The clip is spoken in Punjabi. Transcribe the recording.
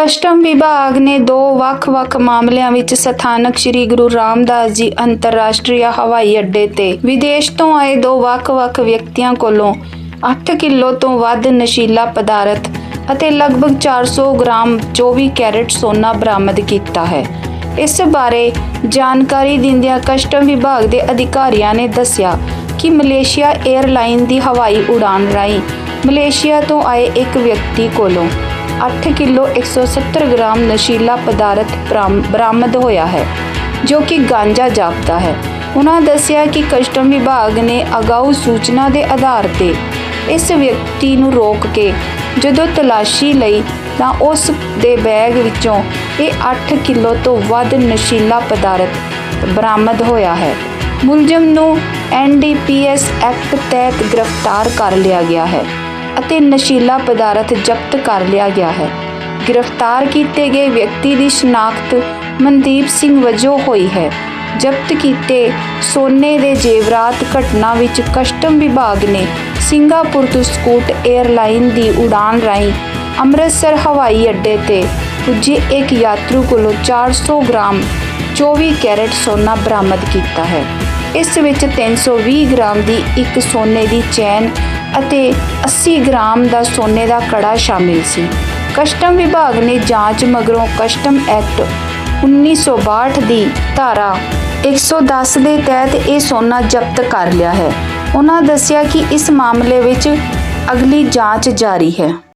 ਕਸਟਮ ਵਿਭਾਗ ਨੇ ਦੋ ਵੱਖ-ਵੱਖ ਮਾਮਲਿਆਂ ਵਿੱਚ ਸਥਾਨਕ ਸ੍ਰੀ ਗੁਰੂ ਰਾਮਦਾਸ ਜੀ ਅੰਤਰਰਾਸ਼ਟਰੀ ਹਵਾਈ ਅੱਡੇ ਤੇ ਵਿਦੇਸ਼ ਤੋਂ ਆਏ ਦੋ ਵੱਖ-ਵੱਖ ਵਿਅਕਤੀਆਂ ਕੋਲੋਂ 8 ਕਿਲੋ ਤੋਂ ਵੱਧ ਨਸ਼ੀਲਾ ਪਦਾਰਥ ਅਤੇ ਲਗਭਗ 400 ਗ੍ਰਾਮ 24 ਕੈਰਟ ਸੋਨਾ ਬਰਾਮਦ ਕੀਤਾ ਹੈ। ਇਸ ਬਾਰੇ ਜਾਣਕਾਰੀ ਦਿੰਦਿਆਂ ਕਸਟਮ ਵਿਭਾਗ ਦੇ ਅਧਿਕਾਰੀਆਂ ਨੇ ਦੱਸਿਆ ਕਿ ਮਲੇਸ਼ੀਆ 에ਅਰਲਾਈਨ ਦੀ ਹਵਾਈ ਉਡਾਨ ਰਾਹੀਂ ਮਲੇਸ਼ੀਆ ਤੋਂ ਆਏ ਇੱਕ ਵਿਅਕਤੀ ਕੋਲੋਂ 8 ਕਿਲੋ 170 ਗ੍ਰਾਮ ਨਸ਼ੀਲਾ ਪਦਾਰਥ ਬਰਾਮ- ਬਰਾਮਦ ਹੋਇਆ ਹੈ, ਜੋ ਕਿ ਗਾਂਜਾ ਜਾਪਦਾ ਹੈ। ਉਹਨਾਂ ਦੱਸਿਆ ਕਿ ਕਸਟਮ ਵਿਭਾਗ ਨੇ ਅਗਾਊ ਸੂਚਨਾ ਦੇ ਆਧਾਰ ਤੇ ਇਸ ਵਿਅਕਤੀ ਨੂੰ ਰੋਕ ਕੇ ਜਦੋਂ ਤਲਾਸ਼ੀ ਲਈ ਤਾਂ ਉਸ ਦੇ ਬੈਗ ਵਿੱਚੋਂ ਇਹ 8 ਕਿਲੋ ਤੋਂ ਵੱਧ ਨਸ਼ੀਲਾ ਪਦਾਰਥ ਬਰਾਮਦ ਹੋਇਆ ਹੈ। ਮੁਲਜ਼ਮ ਨੂੰ ਐਨਡੀਪੀਐਸ ਐਕਟ ਤਹਿਤ ਗ੍ਰਿਫਤਾਰ ਕਰ ਲਿਆ ਗਿਆ ਹੈ। ਅਤੇ ਨਸ਼ੀਲਾ ਪਦਾਰਥ ਜ਼ਬਤ ਕਰ ਲਿਆ ਗਿਆ ਹੈ। ਗ੍ਰਿਫਤਾਰ ਕੀਤੇ ਗਏ ਵਿਅਕਤੀ ਦੀ ਸ਼ਨਾਖਤ ਮਨਦੀਪ ਸਿੰਘ ਵਜੋਂ ਹੋਈ ਹੈ। ਜ਼ਬਤ ਕੀਤੇ ਸੋਨੇ ਦੇ ਜੇਵਰਾਤ ਘਟਨਾ ਵਿੱਚ ਕਸਟਮ ਵਿਭਾਗ ਨੇ ਸਿੰਗਾਪੁਰ ਤੋਂ ਸਕੂਟ 에ਅਰਲਾਈਨ ਦੀ ਉਡਾਨ ਰਾਹੀਂ ਅੰਮ੍ਰਿਤਸਰ ਹਵਾਈ ਅੱਡੇ ਤੇ ਪੁੱਜੇ ਇੱਕ ਯਾਤਰੂ ਕੋਲੋਂ 400 ਗ੍ਰਾਮ 24 ਕੈਰਟ ਸੋਨਾ ਬਰਾਮਦ ਕੀਤਾ ਹੈ। ਇਸ ਵਿੱਚ 320 ਗ੍ਰਾਮ ਦੀ ਇੱਕ ਸੋਨੇ ਦੀ ਚੈਨ ਅਤੇ 80 ਗ੍ਰਾਮ ਦਾ ਸੋਨੇ ਦਾ ਕੜਾ ਸ਼ਾਮਿਲ ਸੀ। ਕਸਟਮ ਵਿਭਾਗ ਨੇ ਜਾਂਚ ਮਗਰੋਂ ਕਸਟਮ ਐਕਟ 1962 ਦੀ ਧਾਰਾ 110 ਦੇ ਤਹਿਤ ਇਹ ਸੋਨਾ ਜ਼ਬਤ ਕਰ ਲਿਆ ਹੈ। ਉਹਨਾਂ ਦੱਸਿਆ ਕਿ ਇਸ ਮਾਮਲੇ ਵਿੱਚ ਅਗਲੀ ਜਾਂਚ ਜਾਰੀ ਹੈ।